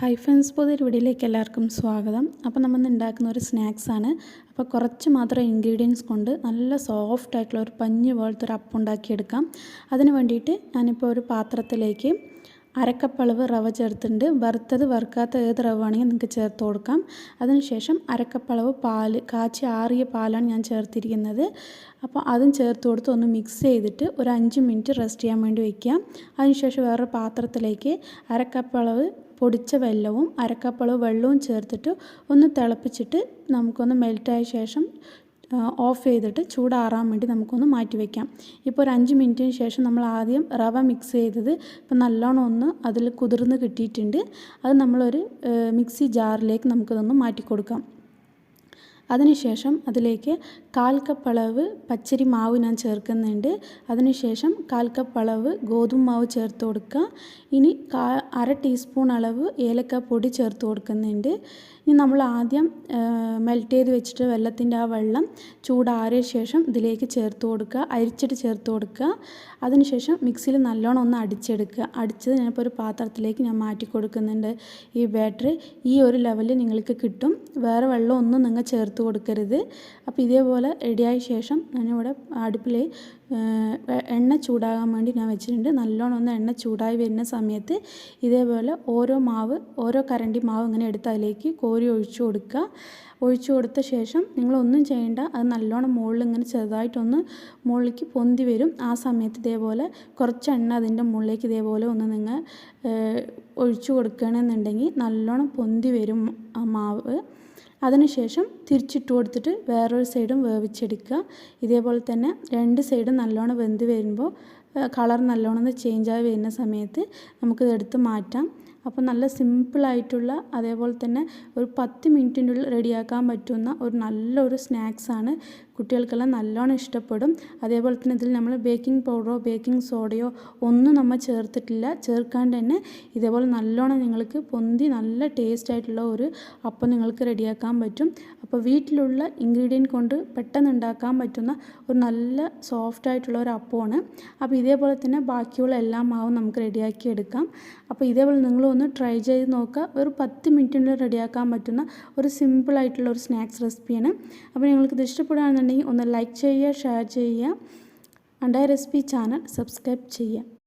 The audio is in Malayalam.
ഹൈ ഫ്രണ്ട്സ് പുതിയൊരു വീഡിയോയിലേക്ക് എല്ലാവർക്കും സ്വാഗതം. അപ്പോൾ നമ്മൾ ഉണ്ടാക്കുന്ന ഒരു സ്നാക്സാണ് അപ്പോൾ കുറച്ച് മാത്രം ഇൻഗ്രീഡിയൻസ് കൊണ്ട് നല്ല സോഫ്റ്റ് ആയിട്ടുള്ള ഒരു പഞ്ഞ് പോലത്തെ ഒരു അപ്പം ഉണ്ടാക്കിയെടുക്കാം. അതിന് വേണ്ടിയിട്ട് ഞാനിപ്പോൾ ഒരു പാത്രത്തിലേക്ക് അരക്കപ്പളവ് റവ ചേർത്തിട്ടുണ്ട്. വറുത്തത് വറുക്കാത്ത ഏത് റവ ആണെങ്കിൽ നിങ്ങൾക്ക് ചേർത്ത് കൊടുക്കാം. അതിനുശേഷം അരക്കപ്പളവ് പാൽ കാച്ചി ആറിയ പാലാണ് ഞാൻ ചേർത്തിരിക്കുന്നത്. അപ്പോൾ അതും ചേർത്ത് കൊടുത്ത് ഒന്ന് മിക്സ് ചെയ്തിട്ട് ഒരു അഞ്ച് മിനിറ്റ് റെസ്റ്റ് ചെയ്യാൻ വേണ്ടി വയ്ക്കാം അതിനുശേഷം വേറൊരു പാത്രത്തിലേക്ക് അരക്കപ്പളവ് പൊടിച്ച വെല്ലവും അരക്കപ്പളവ് വെള്ളവും ചേർത്തിട്ട് ഒന്ന് തിളപ്പിച്ചിട്ട് നമുക്കൊന്ന് മെൽറ്റായ ശേഷം ഓഫ് ചെയ്തിട്ട് ചൂടാറാൻ വേണ്ടി നമുക്കൊന്ന് മാറ്റി വയ്ക്കാം ഇപ്പോൾ ഒരു അഞ്ച് മിനിറ്റിന് ശേഷം നമ്മൾ ആദ്യം റവ മിക്സ് ചെയ്തത് ഇപ്പം നല്ലോണം ഒന്ന് അതിൽ കുതിർന്ന് കിട്ടിയിട്ടുണ്ട്. അത് നമ്മളൊരു മിക്സി ജാറിലേക്ക് നമുക്കതൊന്ന് മാറ്റി കൊടുക്കാം അതിനുശേഷം അതിലേക്ക് കാൽ കപ്പ് അളവ് പച്ചരി മാവ് ഞാൻ ചേർക്കുന്നുണ്ട്. അതിനുശേഷം കാൽ കപ്പ് അളവ് ഗോതമ്പ് മാവ് ചേർത്ത് കൊടുക്കുക. ഇനി കാ അര ടീസ്പൂൺ അളവ് ഏലക്ക പൊടി ചേർത്ത് കൊടുക്കുന്നുണ്ട്. ഇനി നമ്മൾ ആദ്യം മെൽറ്റ് ചെയ്ത് വെച്ചിട്ട് വെള്ളത്തിന്റെ ആ വെള്ളം ചൂടാറിയ ശേഷം ഇതിലേക്ക് ചേർത്ത് കൊടുക്കുക. അരിച്ചിട്ട് ചേർത്ത് കൊടുക്കുക. അതിനുശേഷം മിക്സിയിൽ നല്ലോണം ഒന്ന് അടിച്ചെടുക്കുക. അടിച്ചത് ഞാനിപ്പോൾ ഒരു പാത്രത്തിലേക്ക് ഞാൻ മാറ്റി കൊടുക്കുന്നുണ്ട്. ഈ ബാറ്ററി ഈ ഒരു ലെവലിൽ നിങ്ങൾക്ക് കിട്ടും. വേറെ വെള്ളം ഒന്നും നിങ്ങൾ ചേർത്ത് കൊടുക്കരുത്. അപ്പോൾ ഇതേപോലെ റെഡിയായ ശേഷം ഞാനിവിടെ അടുപ്പിൽ എണ്ണ ചൂടാകാൻ വേണ്ടി ഞാൻ വെച്ചിട്ടുണ്ട്. നല്ലോണം ഒന്ന് എണ്ണ ചൂടായി വരുന്ന സമയത്ത് ഇതേപോലെ ഓരോ മാവ് ഓരോ കരണ്ടി മാവ് ഇങ്ങനെ എടുത്ത് അതിലേക്ക് കോരി ഒഴിച്ചു കൊടുക്കുക. ഒഴിച്ചു കൊടുത്ത ശേഷം നിങ്ങളൊന്നും ചെയ്യേണ്ട. അത് നല്ലോണം മുകളിൽ ഇങ്ങനെ ചെറുതായിട്ടൊന്ന് മുകളിലേക്ക് പൊന്തി വരും. ആ സമയത്ത് ഇതേപോലെ കുറച്ച് എണ്ണ അതിന്റെ മുകളിലേക്ക് ഇതേപോലെ ഒന്ന് നിങ്ങൾ ഒഴിച്ചു കൊടുക്കണമെന്നുണ്ടെങ്കിൽ നല്ലോണം പൊന്തി വരും ആ മാവ്. അതിനുശേഷം തിരിച്ചിട്ട് കൊടുത്തിട്ട് വേറൊരു സൈഡും വേവിച്ചെടുക്കുക. ഇതേപോലെ തന്നെ രണ്ട് സൈഡും നല്ലോണം വെന്ത് വരുമ്പോൾ കളർ നല്ലോണം ചേഞ്ചായി വരുന്ന സമയത്ത് നമുക്കിതെടുത്ത് മാറ്റാം. അപ്പോൾ നല്ല സിമ്പിളായിട്ടുള്ള അതേപോലെ തന്നെ ഒരു പത്ത് മിനിറ്റിന്റെ ഉള്ളിൽ റെഡിയാക്കാൻ പറ്റുന്ന ഒരു നല്ലൊരു സ്നാക്സാണ്. കുട്ടികൾക്കെല്ലാം നല്ലോണം ഇഷ്ടപ്പെടും. അതേപോലെ തന്നെ ഇതിൽ നമ്മൾ ബേക്കിംഗ് പൗഡറോ ബേക്കിംഗ് സോഡയോ ഒന്നും നമ്മൾ ചേർത്തിട്ടില്ല. ചേർക്കാണ്ട് തന്നെ ഇതേപോലെ നല്ലോണം നിങ്ങൾക്ക് പൊന്തി നല്ല ടേസ്റ്റ് ആയിട്ടുള്ള ഒരു അപ്പം നിങ്ങൾക്ക് റെഡിയാക്കാൻ പറ്റും. അപ്പോൾ വീട്ടിലുള്ള ഇൻഗ്രീഡിയന്റ് കൊണ്ട് പെട്ടെന്ന് ഉണ്ടാക്കാൻ പറ്റുന്ന ഒരു നല്ല സോഫ്റ്റ് ആയിട്ടുള്ള ഒരു അപ്പമാണ്. അപ്പോൾ ഇതേപോലെ തന്നെ ബാക്കിയുള്ള എല്ലാ മാവും നമുക്ക് റെഡിയാക്കി എടുക്കാം. അപ്പോൾ ഇതേപോലെ നിങ്ങളൊന്ന് ട്രൈ ചെയ്ത് നോക്കുക. ഒരു പത്ത് മിനിറ്റിനുള്ളിൽ റെഡിയാക്കാൻ പറ്റുന്ന ഒരു സിമ്പിളായിട്ടുള്ള ഒരു സ്നാക്സ് റെസിപ്പിയാണ് അപ്പോൾ നിങ്ങൾക്ക് ഇത് ഇഷ്ടപ്പെടുകയാണെന്നുണ്ടെങ്കിൽ ഒന്ന് ലൈക്ക് ചെയ്യുക ഷെയർ ചെയ്യുക. അണ്ടായ റെസിപ്പി ചാനൽ സബ്സ്ക്രൈബ് ചെയ്യുക.